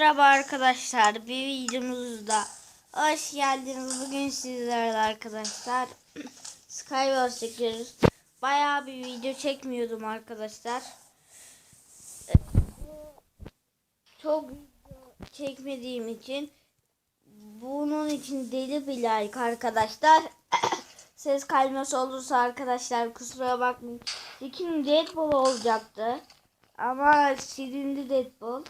Merhaba arkadaşlar. Bir videomuzda hoş geldiniz. Bugün sizlerle arkadaşlar Skywars çekiyoruz. Bayağı bir video çekmiyordum arkadaşlar. Çok çekmediğim için bunun için deli bir like arkadaşlar. Ses kayması olursa arkadaşlar kusura bakmayın. İkinci Deadpool olacaktı. Ama silindi Deadpool.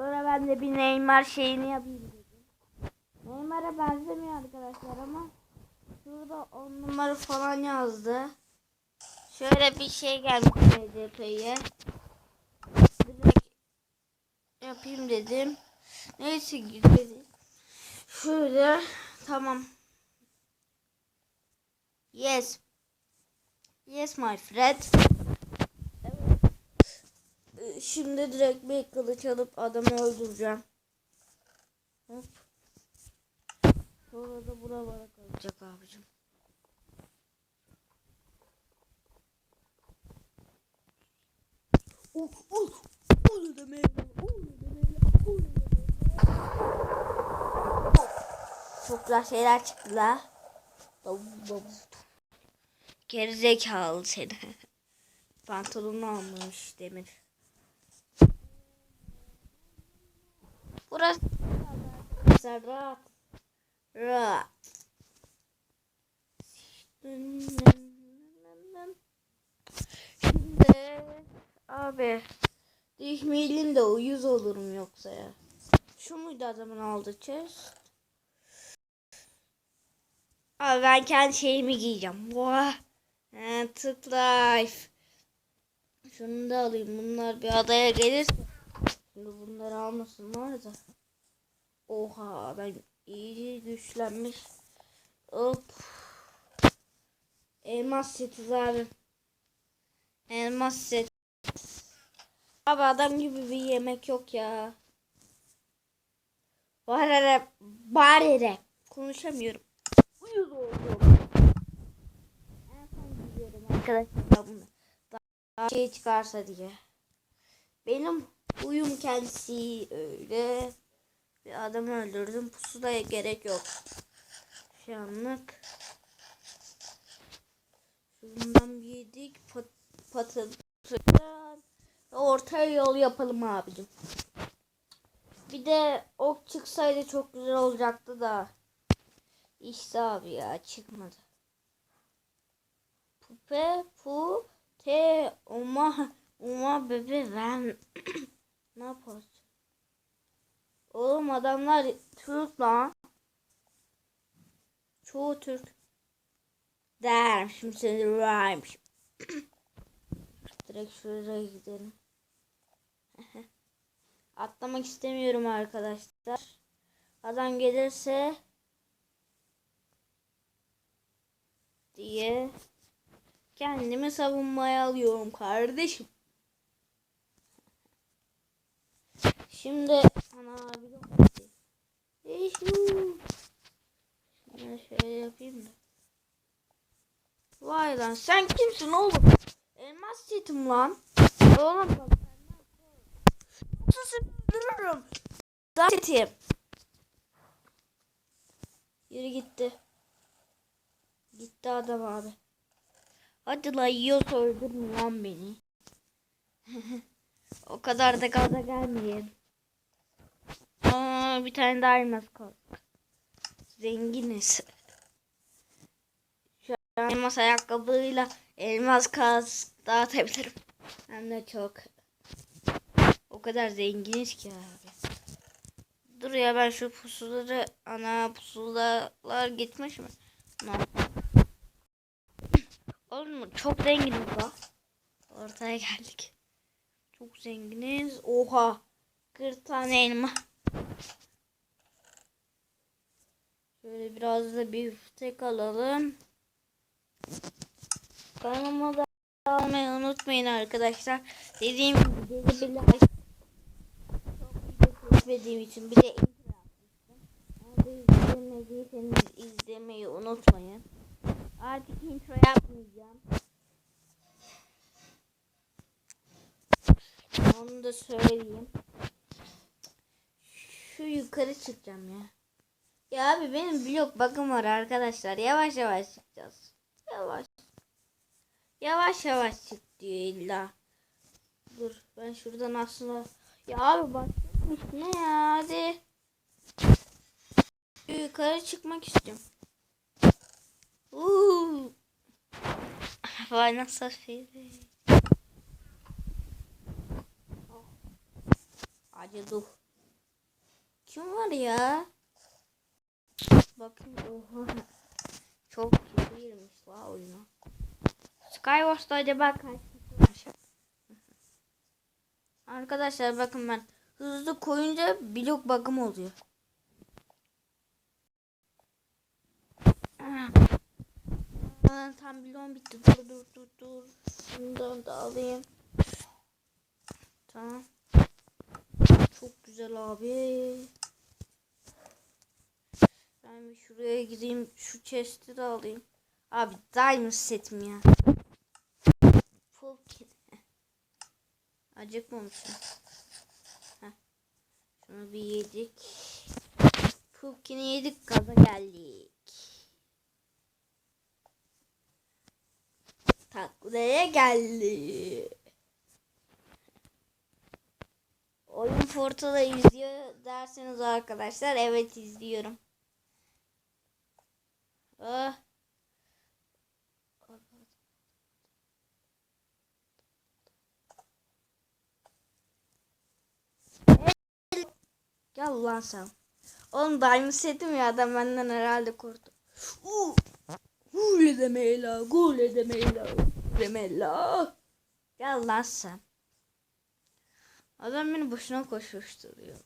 Sonra ben de bir Neymar şeyini yapayım dedim. Neymar'a benzemiyor arkadaşlar ama şurada on numara falan yazdı. Şöyle bir şey gelmiş. Direkt yapayım dedim. Neyse gidelim. Şöyle tamam. Yes. Yes my friend. Şimdi direkt bir kılıç alıp adamı öldüreceğim. Hop. Sonra da buralara kalacak abicim. Uf uf. Onu da meyve. Onu da meyve. Onu da meyve. Çok güzel şeyler çıktı la. Gerizekalı seni. Pantolonu almış demir. Burası arkadaşlar rahat. Rahat. Şimdi abi düşmeyelim de uyuz olurum yoksa ya. Şu muydu adamın aldığı chest? Abi ben kendi şeyimi giyeceğim. Vah. Ha, Tık life. Şunu da alayım. Bunlar bir adaya gelirse. Şimdi bunları almasınlar da. Oha ben iyice güçlenmiş. Hop. Elmas setiz abi. Elmas set. Abi adam gibi bir yemek yok ya. Var hele. Konuşamıyorum. Uyuz oldum. En son gidiyorum arkadaşlar bunu. Daha şey çıkarsa diye. Benim uyum kendisi öyle. Bir adamı öldürdüm. Pusuda gerek yok. Şu anlık. Şundan bir yedik. Pat, patın. Orta yol yapalım abicim. Bir de ok çıksaydı çok güzel olacaktı da. İşte abi ya çıkmadı. Pupe pu te oma oma bebe ben ne yapacağız? Oğlum adamlar Türk lan. Çoğu Türk. Dermişim seni raymış. Direkt şuraya gidelim. Atlamak istemiyorum arkadaşlar. Adam gelirse diye kendimi savunmaya alıyorum kardeşim. Şimdi ana yok. Eşu. Şunu şöyle yapayım da. Vay lan sen kimsin oğlum? Elmas setim lan. Oğlum bak. Nasıl dururum? Daha setim. Yürü gitti. Gitti adam abi. Hadi la yiyorsa öldürme lan beni. o kadar da gaza gelmeyin. Aa, bir tane daha elmas kaldı. Zenginiz. Şu an elmas ayakkabıyla elmas kask dağıtabilirim. Hem de çok. O kadar zenginiz ki abi. Dur ya ben şu pusuları ana pusulalar gitmiş mi? Ne yapayım? Oğlum çok zenginiz bak. Ortaya geldik. Çok zenginiz. Oha. 40 tane elma. Biraz da bir tek alalım. Kanalıma da almayı unutmayın arkadaşlar. Dediğim gibi bir like. Çok video için bir de izlemediyseniz izlemeyi unutmayın. Artık intro yapmayacağım. Onu da söyleyeyim. şu yukarı çıkacağım ya. Ya abi benim blok bakım var arkadaşlar. Yavaş yavaş çıkacağız. Yavaş. Yavaş yavaş çık diyor illa. Dur ben şuradan aslında. Ya abi bak ne ya hadi. Yukarı çıkmak istiyorum. Uuu. Vay nasıl şey. Acıdı. Kim var ya? Bakın oha. Çok girmiş la oyuna. Skywars'ta acaba kaç? Arkadaşlar bakın ben hızlı koyunca blok bakım oluyor. Tam bloğum bitti. Dur dur dur dur. Şundan da alayım. Tamam. Çok güzel abi. Ben bir şuraya gideyim. Şu chest'i alayım. Abi diamond setim ya. Full kit. Acıkmamışım. Heh. Şunu bir yedik. Pumpkin'i yedik gaza geldik. Taklaya geldi. Oyun Portal'ı izliyor derseniz arkadaşlar evet izliyorum. Ah. Gel lan sen. Oğlum diamond setim ya adam benden herhalde korktu. Uuu. Gule deme la, gule deme la, deme la. Gel lan sen. Adam beni boşuna koşuşturuyor.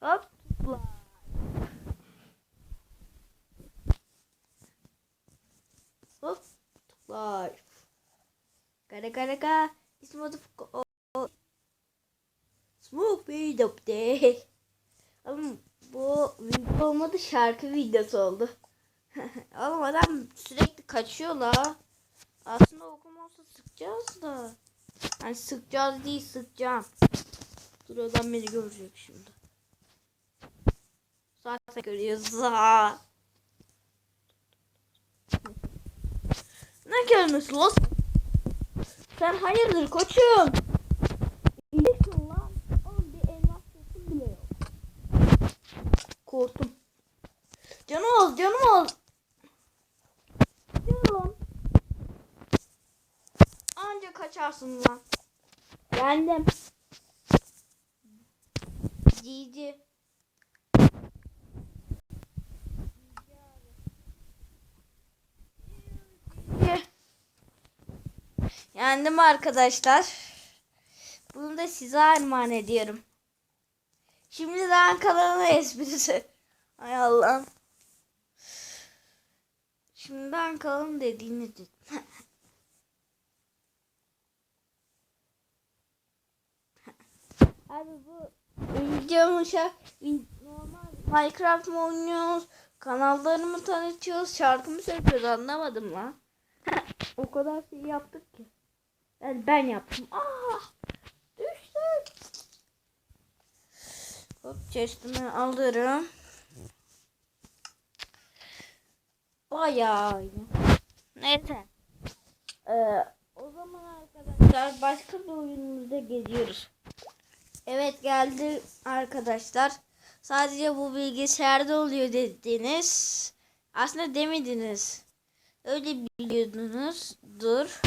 Hop. la. Hop. Life. Gara gara ga. This motherfucker. Oh. Smoke weed up there. Oğlum bu video olmadı şarkı videosu oldu. Oğlum adam sürekli kaçıyor la. Aslında okum olsa sıkacağız da. Hani sıkacağız değil sıkacağım. Dur adam beni görecek şimdi. Zaten görüyoruz. Ne görmüş lan? Sen hayırdır koçum? İyisin lan. Oğlum bir elmas sesim bile yok. Korktum. Canım ol, canım ol. Canım. Anca kaçarsın lan. Yendim. Yendim arkadaşlar. Bunu da size armağan ediyorum. Şimdiden kalanı esprisi. Ay Allah'ım. Şimdiden kalan dediğini dedim. Abi bu videomun şa normal Minecraft mı oynuyoruz? Kanallarımı tanıtıyoruz. Şarkımı söylüyoruz anlamadım lan. o kadar şey yaptık ki. Yani ben yaptım. Ah! Düştüm. Hop chest'imi alırım. Bayağı iyi. Neyse. Ee, o zaman arkadaşlar başka bir oyunumuzda geziyoruz. Evet geldi arkadaşlar. Sadece bu bilgisayarda oluyor dediniz. Aslında demediniz. Öyle biliyordunuz. Dur.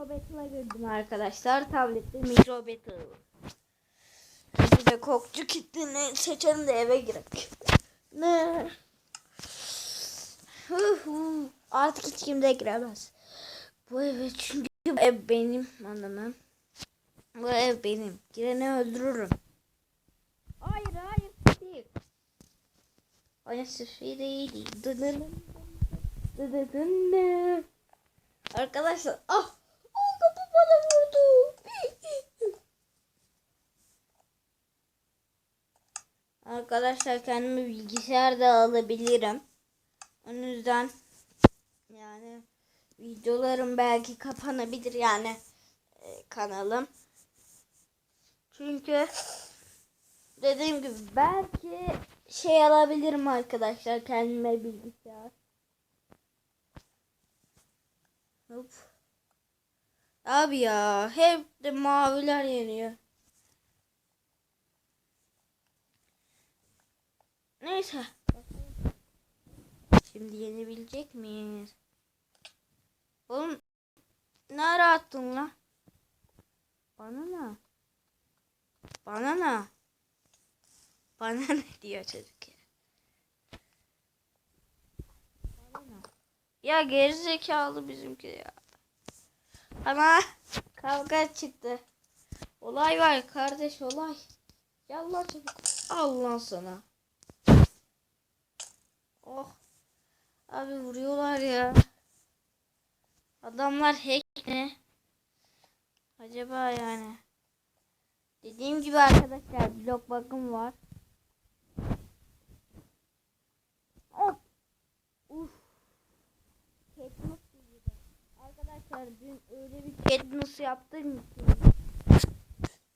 Micro Battle'a girdim arkadaşlar. Tablette Micro Battle. Bir de kokçu kitlini seçelim de eve girek. Ne? Artık hiç kimde giremez. Bu eve çünkü bu ev benim anlamam. Bu ev benim. Gireni öldürürüm. Hayır hayır değil. Hayır sıfır değil. Arkadaşlar ah. Oh, kapı bana vurdu. Arkadaşlar kendimi bilgisayarda alabilirim. O yüzden yani videolarım belki kapanabilir yani e, kanalım. Çünkü dediğim gibi belki şey alabilirim arkadaşlar kendime bilgisayar. Hop. Abi ya hep de maviler yeniyor. Neyse. Şimdi yenebilecek miyiz? Oğlum ne ara attın lan? Bana ne? Bana ne? Bana ne diyor çocuk ya. Ya gerizekalı bizimki ya. Ana kavga çıktı. Olay var kardeş olay. Gel lan çabuk. Al lan sana. Oh. Abi vuruyorlar ya. Adamlar hack ne? Acaba yani. Dediğim gibi arkadaşlar blok bakım var. Oh. Uf. Gibi. Arkadaşlar dün öyle bir Katniss yaptım ki.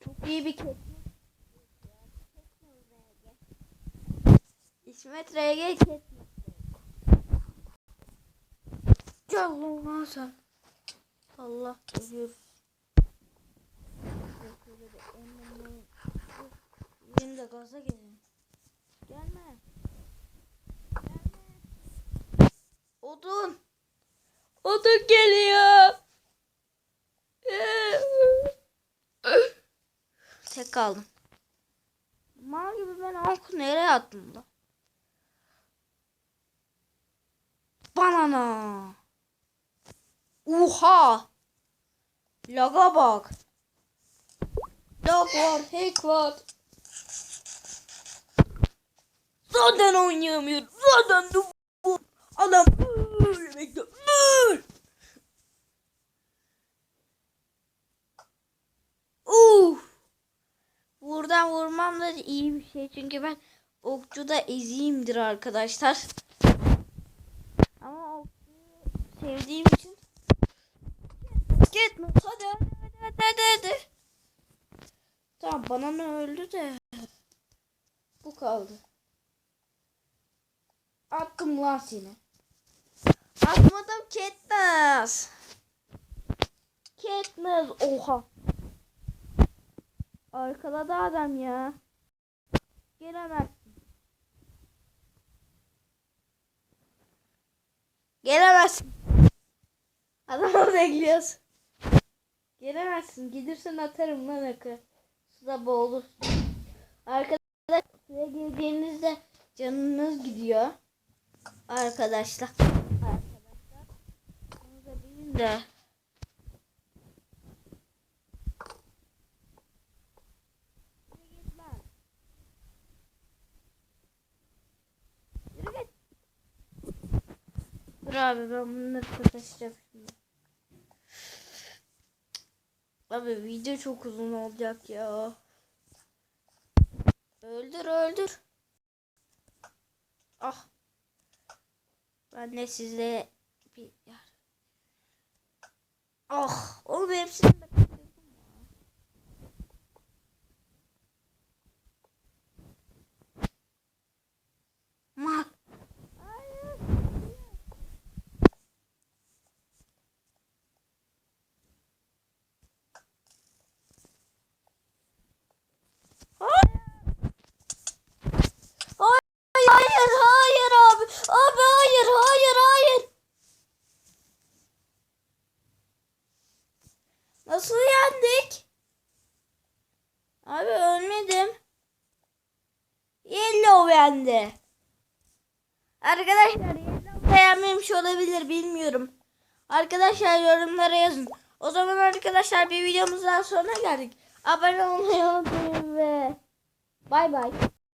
Çok iyi bir Katniss. RG Katniss. Gel lan sen. Allah ölüyoruz. Benim de gaza gelin. Gelme. Gelme. Odun. Odun geliyor. Tek kaldım. Mal gibi ben oku nereye attım da? Banana. Oha. Laga bak. Lag var, hack var. Zaten oynayamıyorum. Zaten bu. Adam böyle bekliyor. Uf. Buradan vurmam da iyi bir şey. Çünkü ben okçuda eziyimdir arkadaşlar. Ama okçuyu sevdiğim için Gitme. Hadi hadi hadi hadi hadi. Tamam bana ne öldü de. Bu kaldı. Attım lan seni. Atmadım Katniss. Katniss oha. Arkada da adam ya. Gelemezsin. Gelemezsin. Adamı bekliyoruz. Gelemezsin. Gidersen atarım lan akı. Suda boğulur. Arkadaşlar suya girdiğinizde canınız gidiyor. Arkadaşlar. Arkadaşlar. Bunu da bilin de. Yürü abi ben bunları kapatacağım şimdi. Abi video çok uzun olacak ya. Öldür öldür. Ah. Ben de size bir yer. Ah. Oğlum hepsini de kaçırdım ya. Mal. Hayır. Hayır. Hayır, hayır, hayır abi. Abi hayır, hayır, hayır. Nasıl yendik? Abi ölmedim. Yellow yendi. Arkadaşlar beğenmemiş olabilir bilmiyorum. Arkadaşlar yorumlara yazın. O zaman arkadaşlar bir videomuz daha sonuna geldik. Abone olmayı unutmayın ve bay bay.